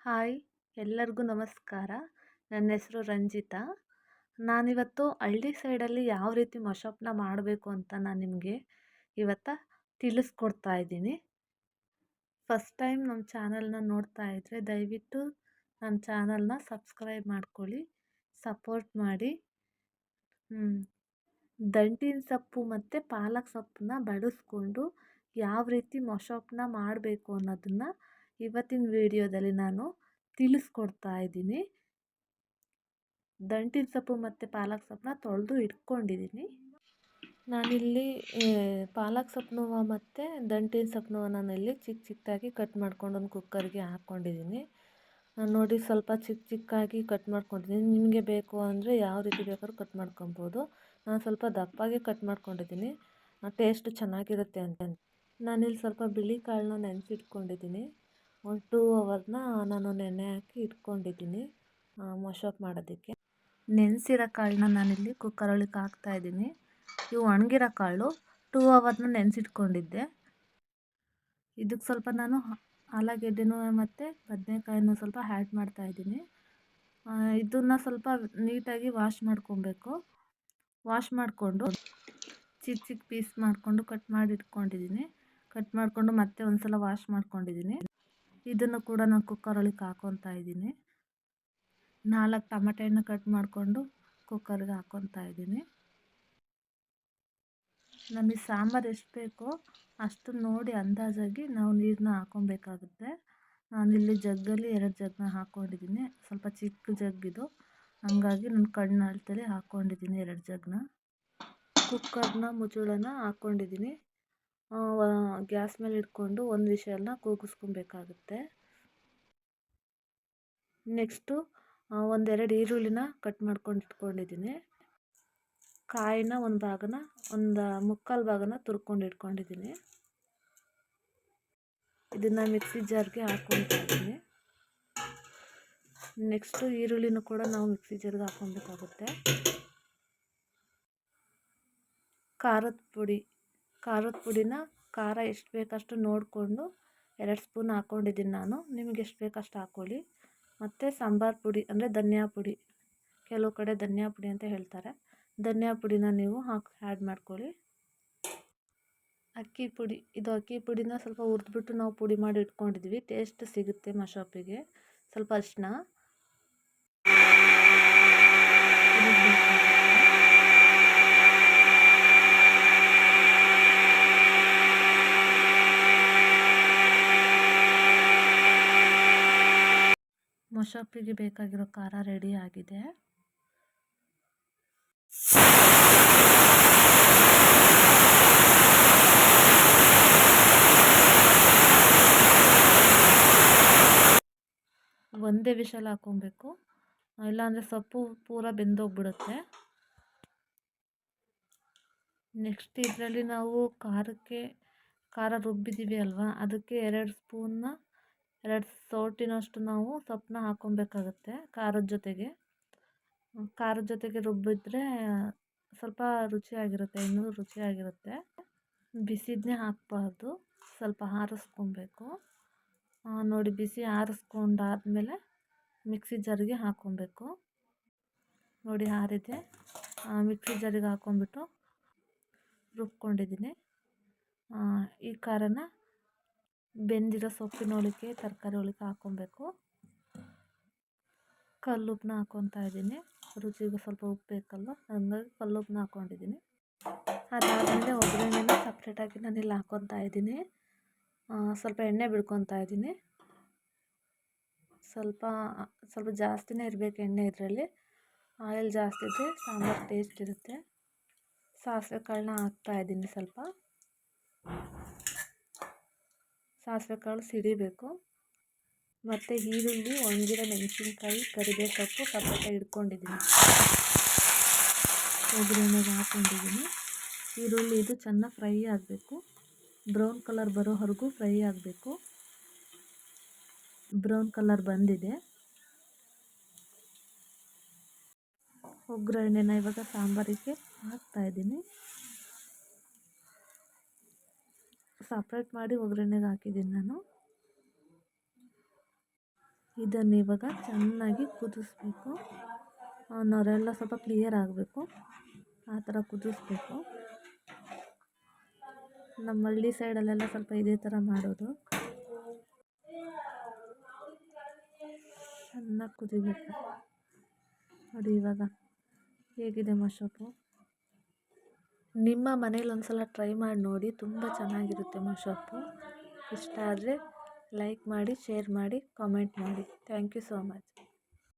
Hi, ಎಲ್ಲರಿಗೂ ನಮಸ್ಕಾರ. ನನ್ನ ಹೆಸರು ರಂಜಿತಾ. ನಾನಿವತ್ತು ಹಳ್ಳಿ ಸೈಡಲ್ಲಿ ಯಾವ ರೀತಿ ಮಶಪ್ನ ಮಾಡಬೇಕು ಅಂತ ನಾನು ನಿಮಗೆ ಇವತ್ತು ತಿಳಿಸ್ಕೊಡ್ತಾ ಇದ್ದೀನಿ. ಫಸ್ಟ್ ಟೈಮ್ ನಮ್ಮ ಚಾನಲ್ನ ನೋಡ್ತಾ ಇದ್ದರೆ ದಯವಿಟ್ಟು ನಮ್ಮ ಚಾನಲ್ನ ಸಬ್ಸ್ಕ್ರೈಬ್ ಮಾಡ್ಕೊಳ್ಳಿ, ಸಪೋರ್ಟ್ ಮಾಡಿ. ದಂಟಿನ ಸೊಪ್ಪು ಮತ್ತು ಪಾಲಕ್ ಸೊಪ್ಪನ್ನ ಬಳಸ್ಕೊಂಡು ಯಾವ ರೀತಿ ಮೊಶಪ್ನ ಮಾಡಬೇಕು ಅನ್ನೋದನ್ನು ಇವತ್ತಿನ ವಿಡಿಯೋದಲ್ಲಿ ನಾನು ತಿಳಿಸ್ಕೊಡ್ತಾ ಇದ್ದೀನಿ. ದಂಟಿನ ಸೊಪ್ಪು ಮತ್ತು ಪಾಲಕ್ ಸೊಪ್ಪನ್ನ ತೊಳೆದು ಇಟ್ಕೊಂಡಿದ್ದೀನಿ. ನಾನಿಲ್ಲಿ ಪಾಲಕ್ ಸೊಪ್ಪು ಮತ್ತು ದಂಟಿನ ಸೊಪ್ಪು ನಾನಿಲ್ಲಿ ಚಿಕ್ಕ ಚಿಕ್ಕದಾಗಿ ಕಟ್ ಮಾಡ್ಕೊಂಡು ಒಂದು ಕುಕ್ಕರ್ಗೆ ಹಾಕ್ಕೊಂಡಿದ್ದೀನಿ ನೋಡಿ ಸ್ವಲ್ಪ ಚಿಕ್ಕ ಚಿಕ್ಕಾಗಿ ಕಟ್ ಮಾಡ್ಕೊಂಡಿದ್ದೀನಿ. ನಿಮಗೆ ಬೇಕು ಅಂದರೆ ಯಾವ ರೀತಿ ಬೇಕಾದ್ರೂ ಕಟ್ ಮಾಡ್ಕೊಬೋದು. ನಾನು ಸ್ವಲ್ಪ ದಪ್ಪಾಗಿ ಕಟ್ ಮಾಡ್ಕೊಂಡಿದ್ದೀನಿ. ಟೇಸ್ಟ್ ಚೆನ್ನಾಗಿರುತ್ತೆ ಅಂತ. ನಾನಿಲ್ಲಿ ಸ್ವಲ್ಪ ಬಿಳಿ ಕಾಳನ್ನ ನೆನೆಸಿಟ್ಕೊಂಡಿದ್ದೀನಿ. ಒಂದು ಟೂ ಅವರ್ನ ನಾನು ನೆನೆ ಹಾಕಿ ಇಟ್ಕೊಂಡಿದ್ದೀನಿ ಮೊಶಪ್ ಮಾಡೋದಕ್ಕೆ. ನೆನೆಸಿರೋ ಕಾಳನ್ನ ನಾನಿಲ್ಲಿ ಕುಕ್ಕರೊಳಗೆ ಹಾಕ್ತಾಯಿದ್ದೀನಿ ಇವು ಒಣಗಿರೋ ಕಾಳು. ಟೂ ಅವರ್ನ ನೆನೆಸಿಟ್ಕೊಂಡಿದ್ದೆ. ಇದಕ್ಕೆ ಸ್ವಲ್ಪ ನಾನು ಆಲೂಗೆಡ್ಡೆನೂ ಮತ್ತು ಬದನೆಕಾಯಿನೂ ಸ್ವಲ್ಪ ಆ್ಯಡ್ ಮಾಡ್ತಾಯಿದ್ದೀನಿ ಇದನ್ನು ಸ್ವಲ್ಪ ನೀಟಾಗಿ ವಾಶ್ ಮಾಡ್ಕೊಬೇಕು. ವಾಶ್ ಮಾಡಿಕೊಂಡು ಚಿಕ್ಕ ಚಿಕ್ಕ ಪೀಸ್ ಮಾಡಿಕೊಂಡು ಕಟ್ ಮಾಡಿ ಇಟ್ಕೊಂಡಿದ್ದೀನಿ ಕಟ್ ಮಾಡಿಕೊಂಡು ಮತ್ತೆ ಒಂದು ಸಲ ವಾಶ್ ಮಾಡ್ಕೊಂಡಿದ್ದೀನಿ. ಇದನ್ನು ಕೂಡ ನಾನು ಕುಕ್ಕರ್ ಒಳಗೆ ಹಾಕ್ಕೊತಾ ಇದ್ದೀನಿ. ನಾಲ್ಕು ಟಮಟೆ ಹಣ್ಣು ಕಟ್ ಮಾಡಿಕೊಂಡು ಕುಕ್ಕರ್ಗೆ ಹಾಕ್ಕೊತಾ ಇದ್ದೀನಿ. ನಮಗೆ ಸಾಂಬಾರು ಎಷ್ಟು ಬೇಕೋ ಅಷ್ಟು ನೋಡಿ ಅಂದಾಜಾಗಿ ನಾವು ನೀರನ್ನ ಹಾಕ್ಕೊಬೇಕಾಗುತ್ತೆ ನಾನಿಲ್ಲಿ ಜಗ್ಗಲ್ಲಿ ಎರಡು ಜಗ್ನ ಹಾಕ್ಕೊಂಡಿದ್ದೀನಿ ಸ್ವಲ್ಪ ಚಿಕ್ಕ ಜಗ್ಗಿದು ಹಾಗಾಗಿ ನಾನು ಕಣ್ಣು ಅಳತೆಲಿ ಹಾಕ್ಕೊಂಡಿದ್ದೀನಿ ಎರಡು ಜಗ್ನ ಕುಕ್ಕರ್ನ ಮುಚ್ಚಳನ ಹಾಕ್ಕೊಂಡಿದ್ದೀನಿ ಗ್ಯಾಸ್ ಮೇಲೆ ಇಟ್ಕೊಂಡು ಒಂದು ವಿಷಲನ್ನ ಕೂಗಿಸ್ಕೊಬೇಕಾಗುತ್ತೆ. ನೆಕ್ಸ್ಟು ಒಂದೆರಡು ಈರುಳ್ಳಿನ ಕಟ್ ಮಾಡ್ಕೊಂಡು ಇಟ್ಕೊಂಡಿದ್ದೀನಿ ಕಾಯಿನ ಒಂದು ಭಾಗನ, ಒಂದು ಮುಕ್ಕಾಲು ಭಾಗನ ತುರ್ಕೊಂಡು ಇಟ್ಕೊಂಡಿದ್ದೀನಿ. ಇದನ್ನು ಮಿಕ್ಸಿ ಜಾರ್ಗೆ ಹಾಕ್ಕೊಂಡಿದ್ದೀನಿ ನೆಕ್ಸ್ಟು ಈರುಳ್ಳಿನೂ ಕೂಡ ನಾವು ಮಿಕ್ಸಿ ಜಾರ್ಗೆ ಹಾಕ್ಕೊಬೇಕಾಗುತ್ತೆ ಖಾರದ ಪುಡಿ. ಖಾರದ ಪುಡಿನ ಖಾರ ಎಷ್ಟು ಬೇಕಷ್ಟು ನೋಡಿಕೊಂಡು ಎರಡು ಸ್ಪೂನ್ ಹಾಕ್ಕೊಂಡಿದ್ದೀನಿ ನಾನು. ನಿಮಗೆ ಎಷ್ಟು ಬೇಕಷ್ಟು ಹಾಕ್ಕೊಳ್ಳಿ ಮತ್ತು ಸಾಂಬಾರು ಪುಡಿ ಅಂದರೆ ಧನಿಯಾ ಪುಡಿ. ಕೆಲವು ಕಡೆ ಧನಿಯಾ ಪುಡಿ ಅಂತ ಹೇಳ್ತಾರೆ. ಧನಿಯಾ ಪುಡಿನ ನೀವು ಹಾಕಿ ಆ್ಯಡ್ ಮಾಡ್ಕೊಳ್ಳಿ. ಅಕ್ಕಿ ಪುಡಿ, ಇದು ಅಕ್ಕಿ ಪುಡಿನ ಸ್ವಲ್ಪ ಹುರಿದ್ಬಿಟ್ಟು ನಾವು ಪುಡಿ ಮಾಡಿ ಇಟ್ಕೊಂಡಿದ್ವಿ. ಟೇಸ್ಟ್ ಸಿಗುತ್ತೆ ಮಶಾಪಿಗೆ ಸ್ವಲ್ಪ ಅರಿಶಿನ ಮೊಸಪ್ಪಿಗೆ ಬೇಕಾಗಿರೋ ಖಾರ ರೆಡಿ ಆಗಿದೆ. ಒಂದೇ ವಿಷಲ್ ಹಾಕ್ಕೊಬೇಕು. ಇಲ್ಲಾಂದರೆ ಸೊಪ್ಪು ಪೂರ ಬೆಂದೋಗ್ಬಿಡುತ್ತೆ. ನೆಕ್ಸ್ಟ್ ಇದರಲ್ಲಿ ನಾವು ಖಾರಕ್ಕೆ, ಖಾರ ರುಬ್ಬಿದ್ದೀವಿ ಅಲ್ವಾ? ಅದಕ್ಕೆ ಎರಡು ಸ್ಪೂನ್ನ ಎರಡು ಸೌಟಿನಷ್ಟು ನಾವು ಸೊಪ್ಪನ್ನ ಹಾಕ್ಕೊಬೇಕಾಗತ್ತೆ ಖಾರದ ಜೊತೆಗೆ. ಖಾರದ ಜೊತೆಗೆ ರುಬ್ಬಿದ್ರೆ ಸ್ವಲ್ಪ ರುಚಿಯಾಗಿರುತ್ತೆ, ಇನ್ನೂ ರುಚಿಯಾಗಿರುತ್ತೆ. ಬಿಸಿದನ್ನೇ ಹಾಕಬಾರ್ದು, ಸ್ವಲ್ಪ ಆರಿಸ್ಕೊಬೇಕು. ನೋಡಿ ಬಿಸಿ ಆರಿಸ್ಕೊಂಡಾದ್ಮೇಲೆ ಮಿಕ್ಸಿ ಜರಿಗೆ ಹಾಕ್ಕೊಬೇಕು. ನೋಡಿ ಆರಿದೆ ಮಿಕ್ಸಿ ಜಾರಿಗೆ ಹಾಕ್ಕೊಂಬಿಟ್ಟು ರುಬ್ಕೊಂಡಿದ್ದೀನಿ. ಈ ಖಾರನ ಬೆಂದಿರೋ ಸೊಪ್ಪಿನ ಒಳಗೆ ತರಕಾರಿ ಒಳಗೆ ಹಾಕ್ಕೊಬೇಕು ಕಲ್ಲುಪ್ಪನ್ನ ಹಾಕ್ಕೊತಾ ಇದ್ದೀನಿ. ರುಚಿಗೆ ಸ್ವಲ್ಪ ಉಪ್ಪು ಬೇಕಲ್ವ? ಹಂಗಾಗಿ ಕಲ್ಲುಪ್ಪನ್ನ ಹಾಕ್ಕೊಂಡಿದ್ದೀನಿ ಅದಾದಮೇಲೆ ಒಗ್ಗರಣೆನ ಸಪ್ರೇಟಾಗಿ ನಾನಿಲ್ಲಿ ಹಾಕ್ಕೊತಾ ಇದ್ದೀನಿ. ಸ್ವಲ್ಪ ಎಣ್ಣೆ ಬಿಡ್ಕೊತಾ ಇದ್ದೀನಿ. ಸ್ವಲ್ಪ ಸ್ವಲ್ಪ ಜಾಸ್ತಿನೇ ಇರಬೇಕು ಎಣ್ಣೆ ಇದರಲ್ಲಿ. ಆಯಿಲ್ ಜಾಸ್ತಿ ಇದ್ದರೆ ಸಾಂಬಾರು ಟೇಸ್ಟ್ ಇರುತ್ತೆ. ಸಾಸಿವೆ ಕಾಳನ್ನ ಹಾಕ್ತಾ ಇದ್ದೀನಿ ಸ್ವಲ್ಪ. ಸಾಸಿವೆ ಕಾಳು ಸಿಡಿಬೇಕು. ಮತ್ತು ಈರುಳ್ಳಿ ಒಣಗಿರೋ ಮೆಣಸಿನ್ಕಾಯಿ ಕರಿಬೇವು ಸೊಪ್ಪು ಹಿಡ್ಕೊಂಡಿದ್ದೀನಿ. ಇಟ್ಕೊಂಡಿದ್ದೀನಿ ಒಗ್ಗರಣೆಗೆ ಹಾಕ್ಕೊಂಡಿದ್ದೀನಿ ಈರುಳ್ಳಿ ಇದು ಚೆನ್ನಾಗಿ ಫ್ರೈ ಆಗಬೇಕು. ಬ್ರೌನ್ ಕಲರ್ ಬರೋವರೆಗೂ ಫ್ರೈ ಆಗಬೇಕು. ಬ್ರೌನ್ ಕಲರ್ ಬಂದಿದೆ. ಒಗ್ಗರಣೆನ ಇವಾಗ ಸಾಂಬಾರಿಗೆ ಹಾಕ್ತಾಯಿದ್ದೀನಿ ಸಪ್ರೇಟ್ ಮಾಡಿ ಒಗ್ಗರಣೆಗೆ ಹಾಕಿದ್ದೀನಿ ನಾನು. ಇದನ್ನು ಇವಾಗ ಚೆನ್ನಾಗಿ ಕುದಿಸ್ಬೇಕು. ನೊರೆಲ್ಲ ಸ್ವಲ್ಪ ಕ್ಲಿಯರ್ ಆಗಬೇಕು. ಆ ಥರ ಕುದಿಸ್ಬೇಕು. ನಮ್ಮ ಹಳ್ಳಿ ಸೈಡಲ್ಲೆಲ್ಲ ಸ್ವಲ್ಪ ಇದೇ ಥರ ಮಾಡೋದು. ಚೆನ್ನಾಗಿ ಕುದಿಬೇಕು. ನೋಡಿ ಇವಾಗ ಹೇಗಿದೆ ಮಶೊಪ್ಪು ನಿಮ್ಮ ಮನೇಲಿ ಒಂದು ಸಲ ಟ್ರೈ ಮಾಡಿ ನೋಡಿ. ತುಂಬ ಚೆನ್ನಾಗಿರುತ್ತೆ ಮಶೊಪ್ಪು ಇಷ್ಟ ಆದರೆ ಲೈಕ್ ಮಾಡಿ ಶೇರ್ ಮಾಡಿ ಕಾಮೆಂಟ್ ಮಾಡಿ. Thank you so much